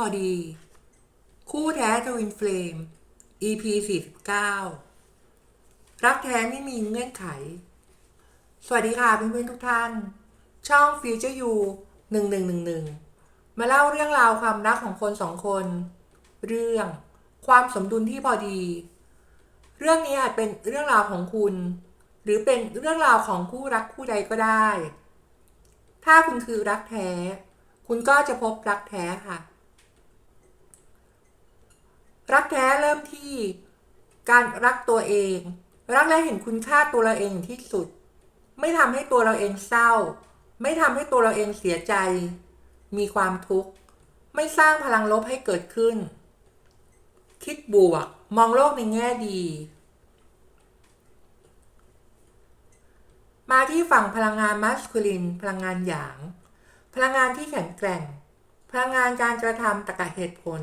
พอดี คู่แท้ทวินเฟลม EP 49 รักแท้ไม่มีเงื่อนไข สวัสดีค่ะเพื่อนๆทุกท่าน ช่อง Future You 1111 มาเล่าเรื่องราวความรักของคนสองคน เรื่องความสมดุลที่พอดี เรื่องนี้อาจเป็นเรื่องราวของคุณ หรือเป็นเรื่องราวของคู่รักคู่ใดก็ได้ ถ้าคุณคือรักแท้ คุณก็จะพบรักแท้ค่ะ รักแท้เริ่มที่การรักตัวเอง รักและเห็นคุณค่าตัวเราเองที่สุด ไม่ทำให้ตัวเราเองเศร้า ไม่ทำให้ตัวเราเองเสียใจ มีความทุกข์ ไม่สร้างพลังลบให้เกิดขึ้น คิดบวก มองโลกในแง่ดี มาที่ฝั่งพลังงานมัสคูลิน พลังงานหยาง พลังงานที่แข็งแกร่ง พลังงานการกระทำตรรกะเหตุผล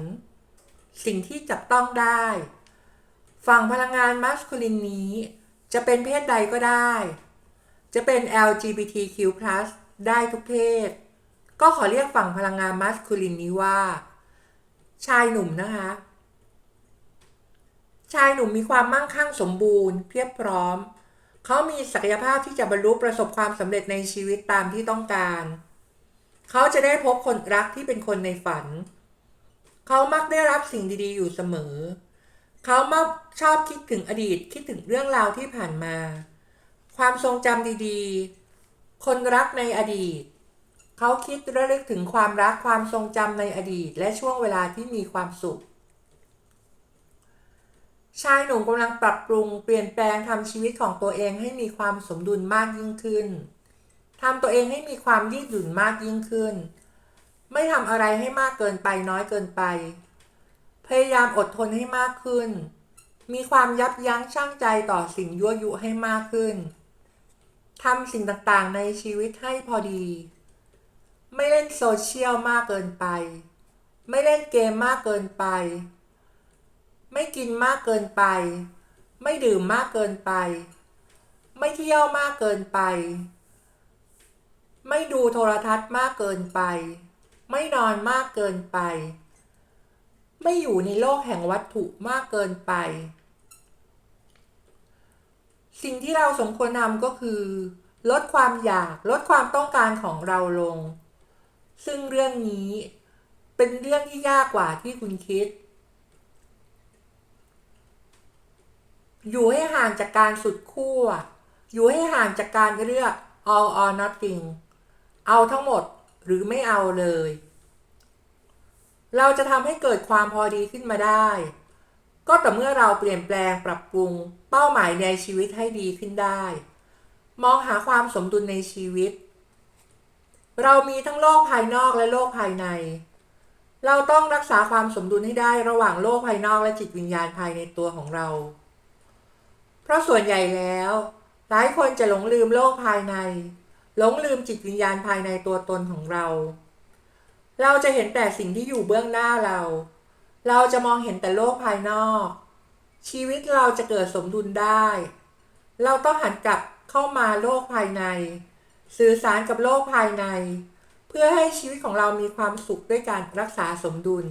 สิ่งที่จับต้องได้ ฝั่งพลังงานมัสคูลินนี้ จะเป็นเพศใดก็ได้ จะเป็น LGBTQ+ ได้ทุกเพศ ก็ขอเรียกฝั่งพลังงานมัสคูลินนี้ว่า ชายหนุ่มนะคะ ชายหนุ่มมีความมั่งคั่งสมบูรณ์ เพียบพร้อม เขามีศักยภาพที่จะบรรลุประสบความสำเร็จในชีวิตตามที่ต้องการ เขาจะได้พบคนรักที่เป็นคนในฝันเขามักได้รับสิ่งดีๆ อยู่เสมอ เขามักชอบคิดถึงอดีตคิดถึงเรื่องราวที่ผ่านมา ความทรงจำดีๆ คนรักในอดีต เขาคิดระลึกถึงความรักความทรงจำในอดีต และช่วงเวลาที่มีความสุข ชายหนุ่มกำลังปรับปรุงเปลี่ยนแปลงทำชีวิตของตัวเองให้มีความสมดุลมากยิ่งขึ้นทำตัวเองให้มีความยืดหยุ่นมากยิ่งขึ้น ไม่ทำอะไรให้มากเกินไปน้อยเกินไป พยายามอดทนให้มากขึ้น มีความยับยั้งชั่งใจต่อสิ่งยั่วยุให้มากขึ้นทำสิ่งต่างๆในชีวิตให้พอดี ไม่เล่นโซเชียลมากเกินไป ไม่เล่นเกมมากเกินไป ไม่กินมากเกินไป ไม่ดื่มมากเกินไป ไม่เที่ยวมากเกินไป ไม่ดูโทรทัศน์มากเกินไป ไม่นอนมากเกินไป ไม่อยู่ในโลกแห่งวัตถุมากเกินไป สิ่งที่เราสมควรทำก็คือ ลดความอยากลดความต้องการของเราลง ซึ่งเรื่องนี้เป็นเรื่องที่ยากกว่าที่คุณคิด อยู่ให้ห่างจากการสุดขั้ว อยู่ให้ห่างจากการเลือก all or nothing เอาทั้งหมดหรือไม่เอาเลย เราจะทำให้เกิดความพอดีขึ้นมาได้ ก็ต่อเมื่อเราเปลี่ยนแปลงปรับปรุง เป้าหมายในชีวิตให้ดีขึ้นได้ มองหาความสมดุลในชีวิต เรามีทั้งโลกภายนอกและโลกภายใน เราต้องรักษาความสมดุลให้ได้ระหว่างโลกภายนอกและจิตวิญญาณภายในตัวของเรา เพราะส่วนใหญ่แล้ว หลายคนจะหลงลืมโลกภายใน หลงลืมจิตวิญญาณภายในตัวตนของเรา เราจะเห็นแต่สิ่งที่อยู่เบื้องหน้าเรา เราจะมองเห็นแต่โลกภายนอก ชีวิตเราจะเกิดสมดุลได้ เราต้องหันกลับเข้ามาโลกภายใน สื่อสารกับโลกภายใน เพื่อให้ชีวิตของเรามีความสุขด้วยการรักษาสมดุล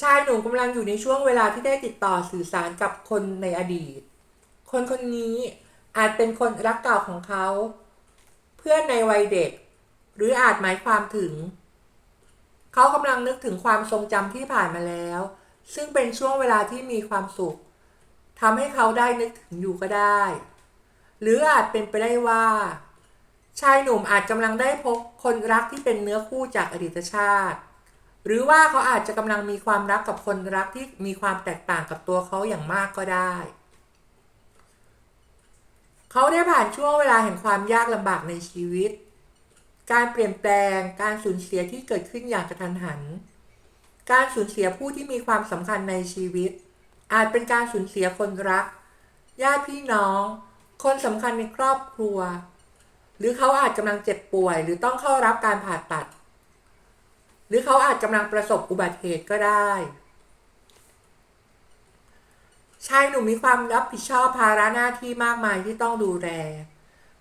ชายหนุ่มกำลังอยู่ในช่วงเวลาที่ได้ติดต่อสื่อสารกับคนในอดีต คนคนนี้อาจเป็นคนรักเก่าของเขา พื่อนในวัยเด็ก หรืออาจหมายความถึง เขากำลังนึกถึงความทรงจำที่ผ่านมาแล้ว ซึ่งเป็นช่วงเวลาที่มีความสุขทำให้เขาได้นึกถึงอยู่ก็ได้ หรืออาจเป็นไปได้ว่า ชายหนุ่มอาจกำลังได้พบคนรักที่เป็นเนื้อคู่จากอดีตชาติ หรือว่าเขาอาจจะกำลังมีความรักกับคนรักที่มีความแตกต่างกับตัวเขาอย่างมากก็ได้ เขาได้ผ่านช่วงเวลาแห่งความยากลำบากในชีวิต การเปลี่ยนแปลง การสูญเสียที่เกิดขึ้นอย่างกระทันหัน การสูญเสียผู้ที่มีความสำคัญในชีวิต อาจเป็นการสูญเสียคนรัก ญาติพี่น้อง คนสำคัญในครอบครัว หรือเขาอาจกำลังเจ็บป่วย หรือต้องเข้ารับการผ่าตัด หรือเขาอาจกำลังประสบอุบัติเหตุก็ได้ ชายหนุ่มมีความรับผิดชอบภาระหน้าที่มากมายที่ต้องดูแล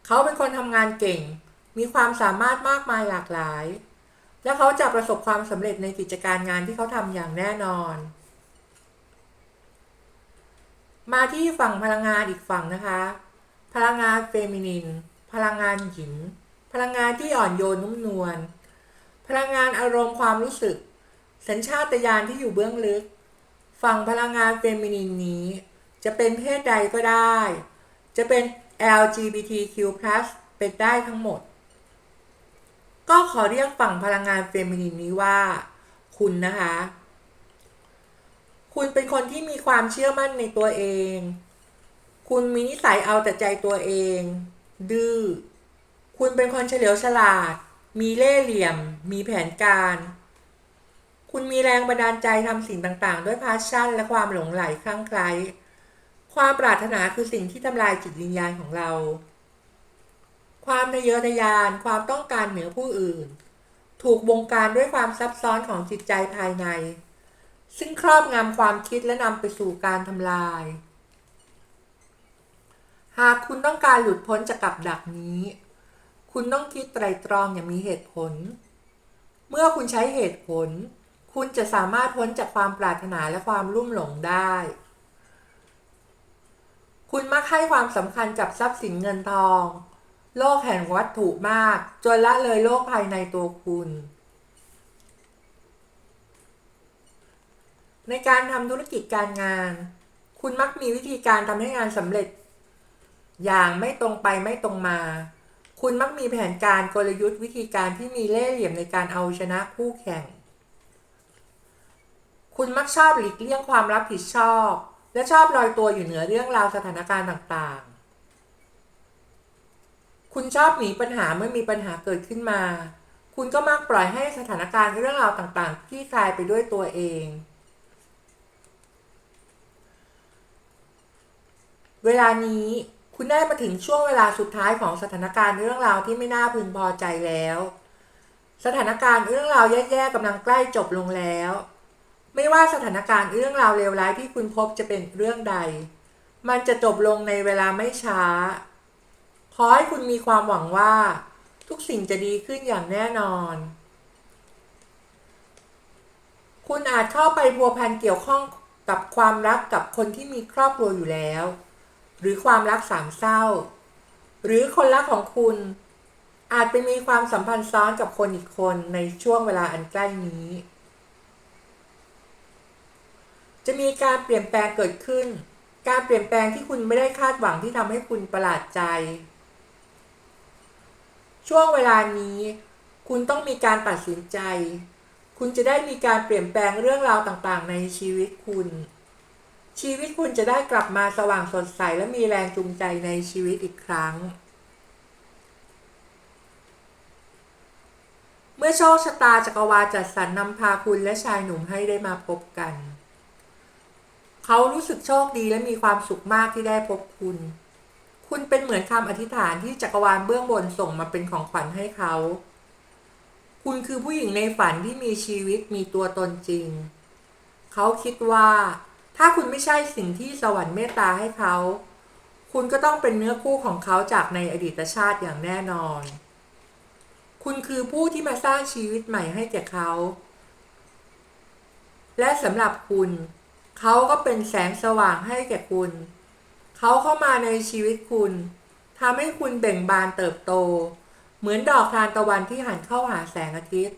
เขาเป็นคนทำงานเก่ง มีความสามารถมากมายหลากหลาย และเขาจะประสบความสำเร็จในกิจการงานที่เขาทำอย่างแน่นอน มาที่ฝั่งพลังงานอีกฝั่งนะคะ พลังงานเฟมินิน พลังงานหญิง พลังงานที่อ่อนโยนนุ่มนวล พลังงานอารมณ์ความรู้สึก สัญชาตญาณที่อยู่เบื้องลึก ฝั่งพลังงานเฟมินินนี้ จะเป็นเพศใดก็ได้ จะเป็น LGBTQ+ เป็นได้ทั้งหมด ก็ขอเรียกฝั่งพลังงานเฟมินินนี้ว่า คุณนะคะ คุณเป็นคนที่มีความเชื่อมั่นในตัวเอง คุณมีนิสัยเอาแต่ใจตัวเอง ดื้อ คุณเป็นคนเฉลียวฉลาด มีเล่ห์เหลี่ยม มีแผนการ คุณมีแรงบันดาลใจทำสิ่งต่างๆ ด้วยพาชั่น และความหลงไหลคลั่งไคล้ความปรารถนาคือสิ่งที่ทำลายจิตวิญญาณของเรา ความทะเยอทะยาน ความต้องการเหนือผู้อื่น ถูกบงการด้วยความซับซ้อนของจิตใจภายใน ซึ่งครอบงำความคิดและนำไปสู่การทำลาย หากคุณต้องการหลุดพ้นจากกับดักนี้ คุณต้องคิดไตรตรองอย่างมีเหตุผล เมื่อคุณใช้เหตุผล คุณจะสามารถพ้นจากความปรารถนาและความรุ่มหลงได้ คุณมักให้ความสำคัญกับทรัพย์สินเงินทอง โลกแห่งวัตถุมาก จนละเลยโลกภายในตัวคุณ ในการทำธุรกิจการงาน คุณมักมีวิธีการทำให้งานสำเร็จ อย่างไม่ตรงไปไม่ตรงมา คุณมักมีแผนการกลยุทธ์วิธีการที่มีเล่ห์เหลี่ยมในการเอาชนะคู่แข่ง คุณมักชอบหลีกเลี่ยงความรับผิดชอบ และชอบลอยตัวอยู่เหนือเรื่องราวสถานการณ์ต่างๆ คุณชอบหนีปัญหาเมื่อมีปัญหาเกิดขึ้นมา คุณก็มักปล่อยให้สถานการณ์เรื่องราวต่างๆที่คลายไปด้วยตัวเอง เวลานี้คุณได้มาถึงช่วงเวลาสุดท้ายของสถานการณ์เรื่องราวที่ไม่น่าพึงพอใจแล้ว สถานการณ์เรื่องราวแย่ๆกำลังใกล้จบลงแล้ว ไม่ว่าสถานการณ์เรื่องราวเลวร้ายที่คุณพบจะเป็นเรื่องใด มันจะจบลงในเวลาไม่ช้า ขอให้คุณมีความหวังว่า ทุกสิ่งจะดีขึ้นอย่างแน่นอน คุณอาจเข้าไปพัวพันเกี่ยวข้องกับความรักกับคนที่มีครอบครัวอยู่แล้ว หรือความรักสามเศร้า หรือคนรักของคุณอาจไปมีความสัมพันธ์ซ้อนกับคนอีกคนในช่วงเวลาอันใกล้นี้ จะมีการเปลี่ยนแปลงเกิดขึ้น การเปลี่ยนแปลงที่คุณไม่ได้คาดหวังที่ทำให้คุณประหลาดใจ ช่วงเวลานี้ คุณต้องมีการตัดสินใจ คุณจะได้มีการเปลี่ยนแปลงเรื่องราวต่างๆ ในชีวิตคุณ ชีวิตคุณจะได้กลับมาสว่างสดใสและมีแรงจูงใจในชีวิตอีกครั้ง เมื่อโชคชะตาจักรวาลจัดสรรนำพาคุณและชายหนุ่มให้ได้มาพบกัน เขารู้สึกโชคดีและมีความสุขมากที่ได้พบคุณ คุณเป็นเหมือนคำอธิษฐานที่จักรวาลเบื้องบนส่งมาเป็นของขวัญให้เขา คุณคือผู้หญิงในฝันที่มีชีวิตมีตัวตนจริง เขาคิดว่า ถ้าคุณไม่ใช่สิ่งที่สวรรค์เมตตาให้เขา คุณก็ต้องเป็นเนื้อคู่ของเขาจากในอดีตชาติอย่างแน่นอน คุณคือผู้ที่มาสร้างชีวิตใหม่ให้แก่เขา และสำหรับคุณ เขาก็เป็นแสงสว่างให้แก่คุณ เขาเข้ามาในชีวิตคุณทำให้คุณเบ่งบานเติบโต เหมือนดอกทานตะวันที่หันเข้าหาแสงอาทิตย์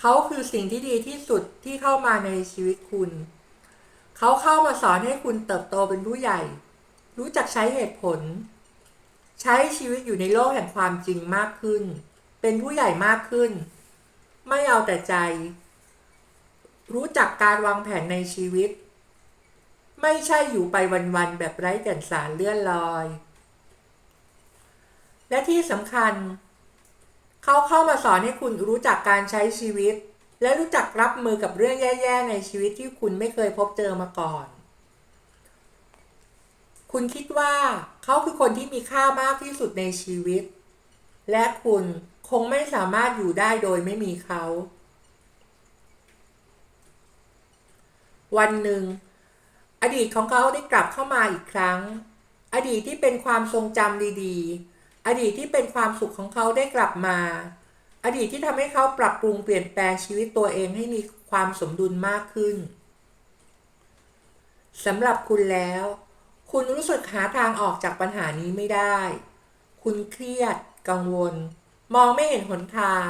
เขาคือสิ่งที่ดีที่สุดที่เข้ามาในชีวิตคุณ เขาเข้ามาสอนให้คุณเติบโตเป็นผู้ใหญ่ รู้จักใช้เหตุผล ใช้ชีวิตอยู่ในโลกแห่งความจริงมากขึ้น เป็นผู้ใหญ่มากขึ้น ไม่เอาแต่ใจ รู้จักการวางแผนในชีวิต ไม่ใช่อยู่ไปวันๆแบบไร้แก่นสารเลื่อนลอย และที่สำคัญ เขาเข้ามาสอนให้คุณรู้จักการใช้ชีวิต และรู้จักรับมือกับเรื่องแย่ ๆ ในชีวิตที่คุณไม่เคยพบเจอมาก่อน คุณคิดว่าเขาคือคนที่มีค่ามากที่สุดในชีวิต และคุณคงไม่สามารถอยู่ได้โดยไม่มีเขา วันหนึ่ง ดีตของเขาได้กลับเข้ามาอีกครั้ง อดีตที่เป็นความทรงจำดีๆ อดีตที่เป็นความสุขของเขาได้กลับมา อดีตที่ทำให้เขาปรับปรุงเปลี่ยนแปลงชีวิตตัวเองให้มีความสมดุลมากขึ้นสำหรับคุณแล้ว คุณรู้สึกหาทางออกจากปัญหานี้ไม่ได้ คุณเครียด กังวล มองไม่เห็นหนทาง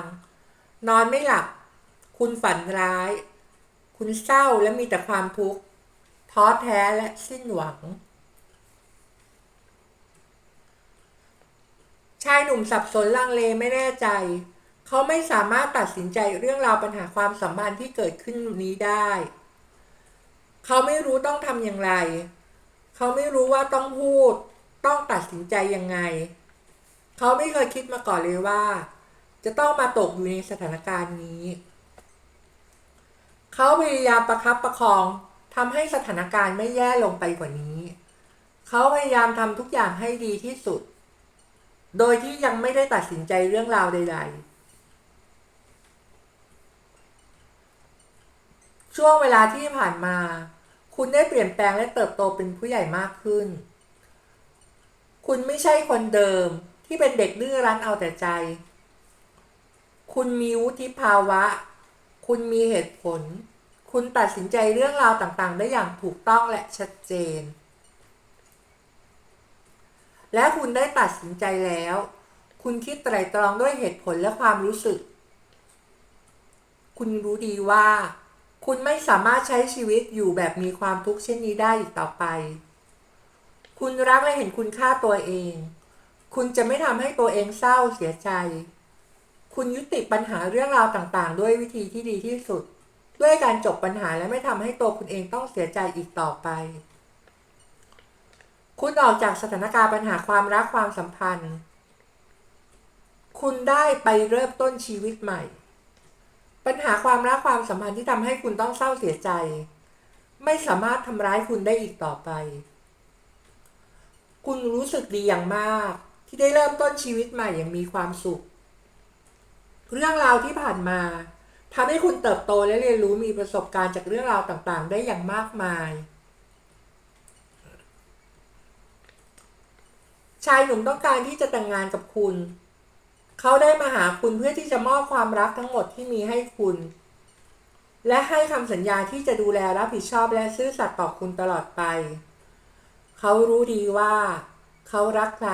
นอนไม่หลับ คุณฝันร้าย คุณเศร้าและมีแต่ความทุกข์ ท้อแท้และสิ้นหวัง ชายหนุ่มสับสนลังเลไม่แน่ใจ เขาไม่สามารถตัดสินใจเรื่องราวปัญหาความสัมพันธ์ที่เกิดขึ้นนี้ได้ เขาไม่รู้ต้องทำอย่างไร เขาไม่รู้ว่าต้องพูด ต้องตัดสินใจยังไง เขาไม่เคยคิดมาก่อนเลยว่า จะต้องมาตกอยู่ในสถานการณ์นี้ เขาพยายามประคับประคอง ทำให้สถานการณ์ไม่แย่ลงไปกว่านี้ เขาพยายามทำทุกอย่างให้ดีที่สุด โดยที่ยังไม่ได้ตัดสินใจเรื่องราวใด ๆ ช่วงเวลาที่ผ่านมา คุณได้เปลี่ยนแปลงและเติบโตเป็นผู้ใหญ่มากขึ้น คุณไม่ใช่คนเดิมที่เป็นเด็กดื้อรั้นเอาแต่ใจ คุณมีวุฒิภาวะ คุณมีเหตุผล คุณตัดสินใจเรื่องราวต่างๆ ได้อย่างถูกต้องและชัดเจน และคุณได้ตัดสินใจแล้ว คุณคิดไตร่ตรองด้วยเหตุผลและความรู้สึก คุณรู้ดีว่า คุณไม่สามารถใช้ชีวิตอยู่แบบมีความทุกข์เช่นนี้ได้อีกต่อไป คุณรักและเห็นคุณค่าตัวเอง คุณจะไม่ทำให้ตัวเองเศร้าเสียใจ คุณยุติปัญหาเรื่องราวต่างๆ ด้วยวิธีที่ดีที่สุด ด้วยการจบปัญหาและไม่ทำให้ตัวคุณเองต้องเสียใจอีกต่อไป คุณออกจากสถานการณ์ปัญหาความรักความสัมพันธ์ คุณได้ไปเริ่มต้นชีวิตใหม่ ปัญหาความรักความสัมพันธ์ที่ทำให้คุณต้องเศร้าเสียใจ ไม่สามารถทำร้ายคุณได้อีกต่อไป คุณรู้สึกดีอย่างมาก ที่ได้เริ่มต้นชีวิตใหม่อย่างมีความสุข เรื่องราวที่ผ่านมา ทำให้คุณเติบโตและเรียนรู้มีประสบการณ์จากเรื่องราวต่างๆ ได้อย่างมากมาย ชายหนุ่มต้องการที่จะแต่งงานกับคุณ เขาได้มาหาคุณเพื่อที่จะมอบความรักทั้งหมดที่มีให้คุณ และให้คำสัญญาที่จะดูแลรับผิดชอบและซื่อสัตย์ต่อคุณตลอดไป เขารู้ดีว่า เขารักใคร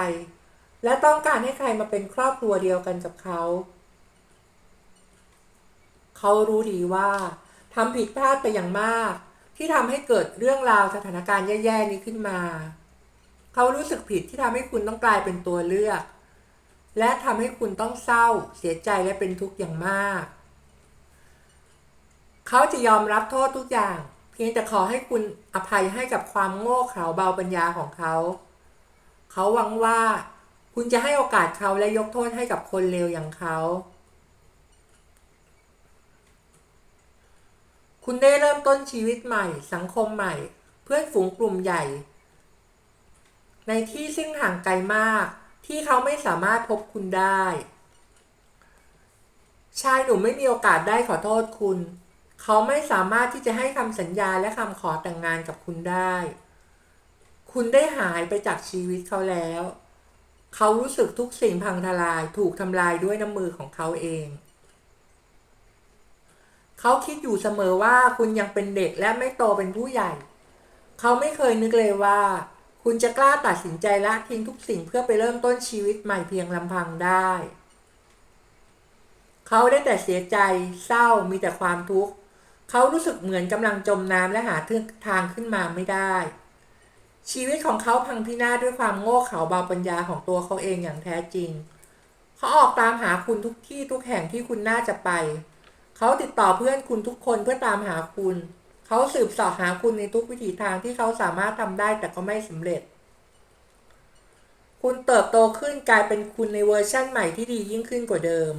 และต้องการให้ใครมาเป็นครอบครัวเดียวกันกับเขา เขารู้ดีว่าทำผิดพลาดไปอย่างมาก ที่ทำให้เกิดเรื่องราวสถานการณ์แย่ๆนี้ขึ้นมา เขารู้สึกผิดที่ทำให้คุณต้องกลายเป็นตัวเลือก และทำให้คุณต้องเศร้า เสียใจและเป็นทุกข์อย่างมาก เขาจะยอมรับโทษทุกอย่าง เพียงแต่ขอให้คุณอภัยให้กับความโง่เขลาเบาปัญญาของเขา เขาหวังว่า คุณจะให้โอกาสเขาและยกโทษให้กับคนเลวอย่างเขา คุณได้เริ่มต้นชีวิตใหม่ สังคมใหม่ เพื่อนฝูงกลุ่มใหญ่ ในที่ซึ่งห่างไกลมาก ที่เขาไม่สามารถพบคุณได้ ชายหนุ่มไม่มีโอกาสได้ขอโทษคุณ เขาไม่สามารถที่จะให้คำสัญญาและคำขอแต่งงานกับคุณได้ คุณได้หายไปจากชีวิตเขาแล้ว เขารู้สึกทุกสิ่งพังทลายถูกทำลายด้วยน้ำมือของเขาเอง เขาคิดอยู่เสมอว่าคุณยังเป็นเด็กและไม่โตเป็นผู้ใหญ่ เขาไม่เคยนึกเลยว่า คุณจะกล้าตัดสินใจละทิ้งทุกสิ่งเพื่อไปเริ่มต้นชีวิตใหม่เพียงลำพังได้ เขาได้แต่เสียใจ เศร้ามีแต่ความทุกข์เขารู้สึกเหมือนกำลังจมน้ำและหาทางขึ้นมาไม่ได้ ชีวิตของเขาพังพินาศด้วยความโง่เขลาเบาปัญญาของตัวเขาเองอย่างแท้จริง เขาออกตามหาคุณทุกที่ทุกแห่งที่คุณน่าจะไป เขาติดต่อเพื่อนคุณทุกคนเพื่อตามหาคุณ เขาสืบสอบหาคุณในทุกวิถีทางที่เขาสามารถทำได้แต่ก็ไม่สำเร็จ คุณเติบโตขึ้นกลายเป็นคุณในเวอร์ชั่นใหม่ที่ดียิ่งขึ้นกว่าเดิม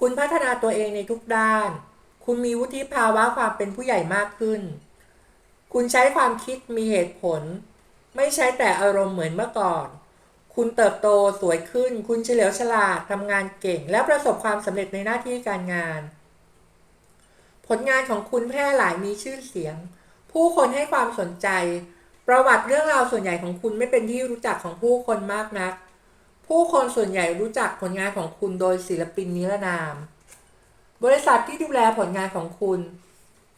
คุณพัฒนาตัวเองในทุกด้าน คุณมีวุฒิภาวะความเป็นผู้ใหญ่มากขึ้น คุณใช้ความคิดมีเหตุผล ไม่ใช้แต่อารมณ์เหมือนเมื่อก่อนคุณเติบโตสวยขึ้น คุณเฉลียวฉลาดทำงานเก่ง และประสบความสำเร็จในหน้าที่การงาน ผลงานของคุณแพร่หลายมีชื่อเสียง ผู้คนให้ความสนใจ ประวัติเรื่องราวส่วนใหญ่ของคุณไม่เป็นที่รู้จักของผู้คนมากนัก ผู้คนส่วนใหญ่รู้จักผลงานของคุณโดยศิลปินนิรนาม บริษัทที่ดูแลผลงานของคุณ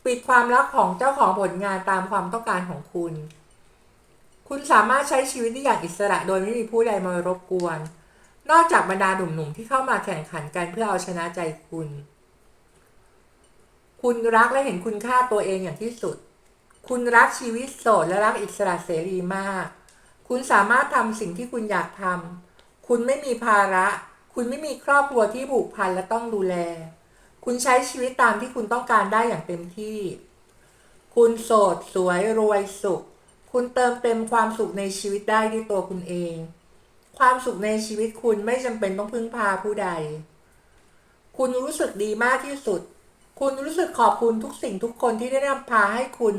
ปิดความลับของเจ้าของผลงานตามความต้องการของคุณ คุณสามารถใช้ชีวิตได้อย่างอิสระโดยไม่มีผู้ใดมารบกวน นอกจากบรรดาหนุ่มๆที่เข้ามาแข่งขันกันเพื่อเอาชนะใจคุณ คุณรักและเห็นคุณค่าตัวเองอย่างที่สุด คุณรักชีวิตโสดและรักอิสระเสรีมาก คุณสามารถทำสิ่งที่คุณอยากทำ คุณไม่มีภาระ คุณไม่มีครอบครัวที่ผูกพันและต้องดูแล คุณใช้ชีวิตตามที่คุณต้องการได้อย่างเต็มที่ คุณโสดสวยรวยสุข คุณเติมเต็มความสุขในชีวิตได้ด้วยตัวคุณเอง ความสุขในชีวิตคุณไม่จำเป็นต้องพึ่งพาผู้ใด คุณรู้สึกดีมากที่สุด คุณรู้สึกขอบคุณทุกสิ่งทุกคนที่ได้นำพาให้คุณ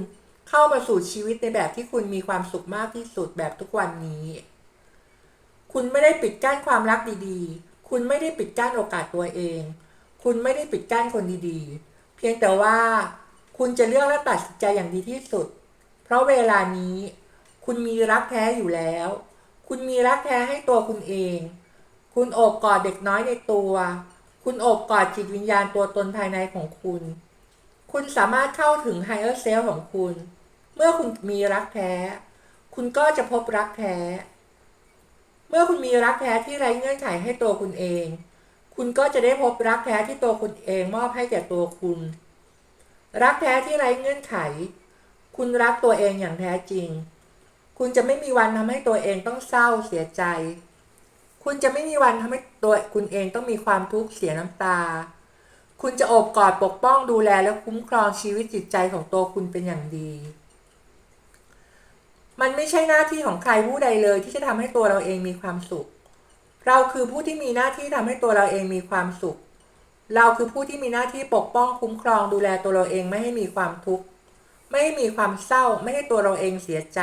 เข้ามาสู่ชีวิตในแบบที่คุณมีความสุขมากที่สุดแบบทุกวันนี้ คุณไม่ได้ปิดกั้นความรักดีๆ คุณไม่ได้ปิดกั้นโอกาสตัวเอง คุณไม่ได้ปิดกั้นคนดีๆ เพียงแต่ว่าคุณจะเลือกและตัดสินใจอย่างดีที่สุด เพราะเวลานี้ คุณมีรักแท้อยู่แล้ว คุณมีรักแท้ให้ตัวคุณเอง คุณโอบกอดเด็กน้อยในตัว คุณโอบกอดจิตวิญญาณตัวตนภายในของคุณ คุณสามารถเข้าถึง higher self ของคุณ เมื่อคุณมีรักแท้ คุณก็จะพบรักแท้ เมื่อคุณมีรักแท้ที่ไร้เงื่อนไขให้ตัวคุณเอง คุณก็จะได้พบรักแท้ที่ตัวคุณเองมอบให้แก่ตัวคุณ รักแท้ที่ไร้เงื่อนไข คุณรักตัวเองอย่างแท้จริง คุณจะไม่มีวันทำให้ตัวเองต้องเศร้าเสียใจ คุณจะไม่มีวันทำให้ตัวคุณเองต้องมีความทุกข์เสียน้ำตา คุณจะโอบกอดปกป้องดูแลและคุ้มครองชีวิตจิตใจของตัวคุณเป็นอย่างดี มันไม่ใช่หน้าที่ของใครผู้ใดเลย ที่จะทำให้ตัวเราเองมีความสุข เราคือผู้ที่มีหน้าที่ทำให้ตัวเราเองมีความสุข เราคือผู้ที่มีหน้าที่ปกป้องคุ้มครองดูแลตัวเราเองไม่ให้มีความทุกข์ ไม่ให้มีความเศร้า ไม่ให้ตัวเราเองเสียใจ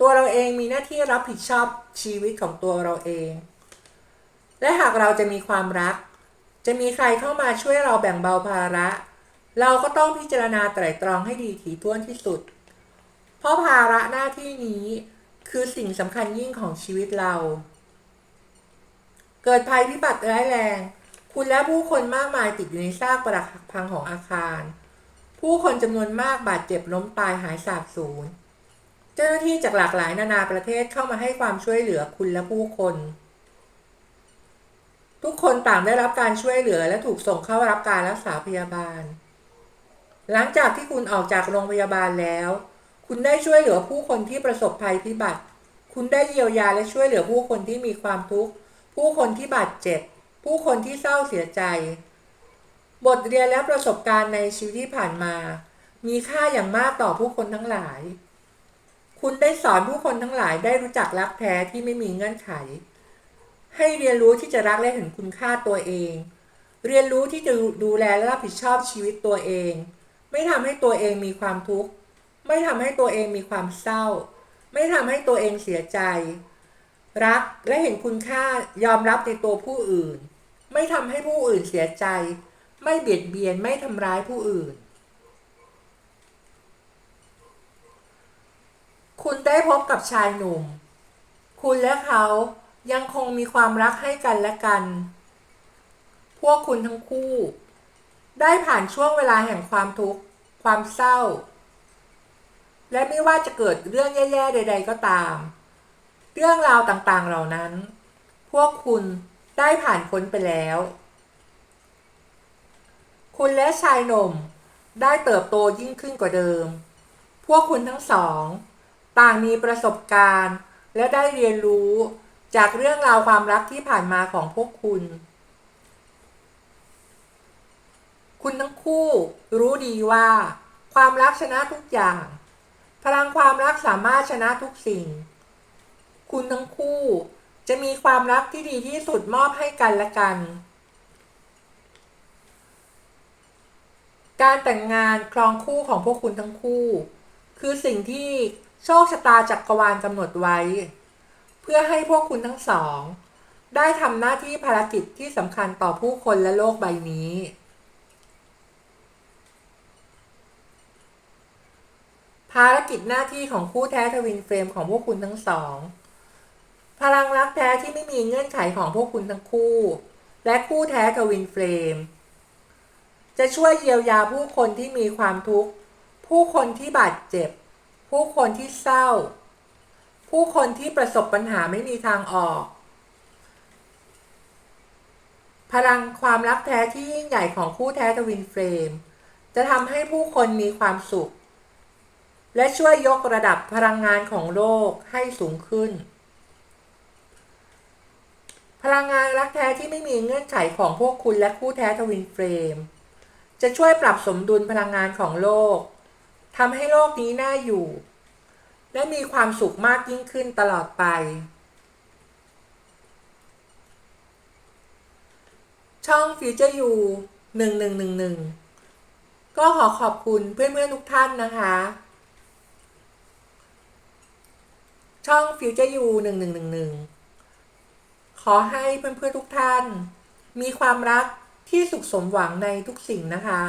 ตัวเราเองมีหน้าที่รับผิดชอบชีวิตของตัวเราเอง และหากเราจะมีความรัก จะมีใครเข้ามาช่วยเราแบ่งเบาภาระ เราก็ต้องพิจารณาไตร่ตรองให้ดีถี่ถ้วนที่สุด เพราะภาระหน้าที่นี้คือสิ่งสำคัญยิ่งของชีวิตเรา เกิดภัยพิบัติร้ายแรง คุณและผู้คนมากมายติดอยู่ในซากปรักหักพังของอาคาร ผู้คนจำนวนมากบาดเจ็บล้มตายหายสาบสูญ เจ้าหน้าที่จากหลากหลายนานาประเทศเข้ามาให้ความช่วยเหลือคุณและผู้คน ทุกคนต่างได้รับการช่วยเหลือและถูกส่งเข้ารับการรักษาพยาบาล หลังจากที่คุณออกจากโรงพยาบาลแล้ว คุณได้ช่วยเหลือผู้คนที่ประสบภัยพิบัติ คุณได้เยียวยาและช่วยเหลือผู้คนที่มีความทุกข์ ผู้คนที่บาดเจ็บ ผู้คนที่เศร้าเสียใจ บทเรียนและประสบการณ์ในชีวิตที่ผ่านมา มีค่าอย่างมากต่อผู้คนทั้งหลาย คุณได้สอนผู้คนทั้งหลายได้รู้จักรักแท้ที่ไม่มีเงื่อนไข ให้เรียนรู้ที่จะรักและเห็นคุณค่าตัวเอง เรียนรู้ที่จะดูแลและรับผิดชอบชีวิตตัวเอง ไม่ทำให้ตัวเองมีความทุกข์ ไม่ทำให้ตัวเองมีความเศร้า ไม่ทำให้ตัวเองเสียใจ รักและเห็นคุณค่ายอมรับในตัวผู้อื่น ไม่ทำให้ผู้อื่นเสียใจ ไม่เบียดเบียนไม่ทำร้ายผู้อื่น คุณได้พบกับชายหนุ่ม คุณและเขายังคงมีความรักให้กันและกัน พวกคุณทั้งคู่ ได้ผ่านช่วงเวลาแห่งความทุกข์ ความเศร้า และไม่ว่าจะเกิดเรื่องแย่ๆใด ๆ ก็ตาม เรื่องราวต่างๆเหล่านั้น พวกคุณได้ผ่านพ้นไปแล้ว คุณและชายหนุ่มได้เติบโตยิ่งขึ้นกว่าเดิม พวกคุณทั้งสอง ต่างมีประสบการณ์ และได้เรียนรู้จากเรื่องราวความรักที่ผ่านมาของพวกคุณ คุณทั้งคู่รู้ดีว่า ความรักชนะทุกอย่าง พลังความรักสามารถชนะทุกสิ่ง คุณทั้งคู่จะมีความรักที่ดีที่สุดมอบให้กันและกัน การแต่งงานครองคู่ของพวกคุณทั้งคู่ คือสิ่งที่ โชคชะตาจักรวาลกำหนดไว้ เพื่อให้พวกคุณทั้งสอง ได้ทำหน้าที่ภารกิจที่สำคัญต่อผู้คนและโลกใบนี้ภารกิจหน้าที่ของคู่แท้ทวินเฟรมของพวกคุณทั้งสอง พลังรักแท้ที่ไม่มีเงื่อนไขของพวกคุณทั้งคู่ และคู่แท้ทวินเฟลมจะช่วยเยียวยาผู้คนที่มีความทุกข์ ผู้คนที่บาดเจ็บ ผู้คนที่เศร้า ผู้คนที่ประสบปัญหาไม่มีทางออก พลังความรักแท้ที่ยิ่งใหญ่ของคู่แท้ทวินเฟรม จะทำให้ผู้คนมีความสุข และช่วยยกระดับพลังงานของโลกให้สูงขึ้น พลังงานรักแท้ที่ไม่มีเงื่อนไขของพวกคุณและคู่แท้ทวินเฟรม จะช่วยปรับสมดุลพลังงานของโลก ทำให้โลกนี้น่าอยู่ และมีความสุขมากยิ่งขึ้นตลอดไป ช่อง Future You 1111 ก็ขอขอบคุณเพื่อนๆทุกท่านนะคะ ช่อง Future You 1111 ขอให้เพื่อนๆทุกท่าน มีความรักที่สุขสมหวังในทุกสิ่งนะคะ